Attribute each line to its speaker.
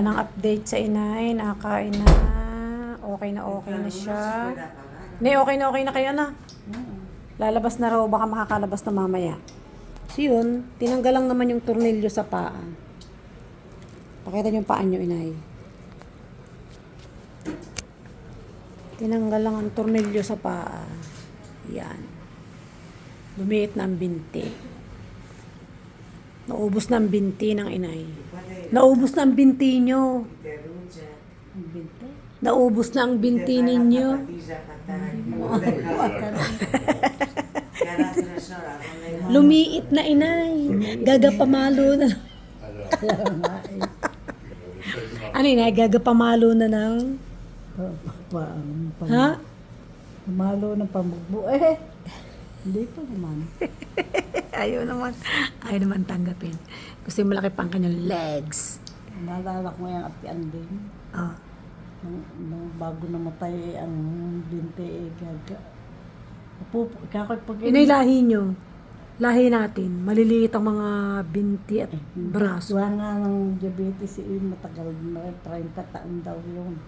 Speaker 1: Yan ang update sa inay. Nakakain na. Okay na okay na siya. Hindi, okay na okay na kayo na. Lalabas na raw. Baka makakalabas na mamaya. So yun, tinanggal lang naman yung tornilyo sa paa. Pakita niyo yung paa niyo, inay. Tinanggal lang ang tornilyo sa paa. Yan. Lumiit na ang binti. Naubos na ang binti ng inay. Naubos na ang binti nyo. Naubos na ang binti ninyo. Lumiit na inay. Gagapamalo na. ano inay? Gagapamalo na ng... Ha?
Speaker 2: Pamalo ng pamugbo. Eh, hindi pa naman.
Speaker 1: Ayaw naman. Ayaw naman tanggapin. Kasi malaki pang kanyang legs.
Speaker 2: Naalala ko yung atian din.
Speaker 1: Oh.
Speaker 2: Nung, nung bago namatay ang binti eh, gaga. Pupo, kako pag
Speaker 1: Inay lahi nyo. Lahi natin. Maliliit ang mga binti at braso.
Speaker 2: Gawa nga ng diabetes eh, matagal na 30 taon daw yun.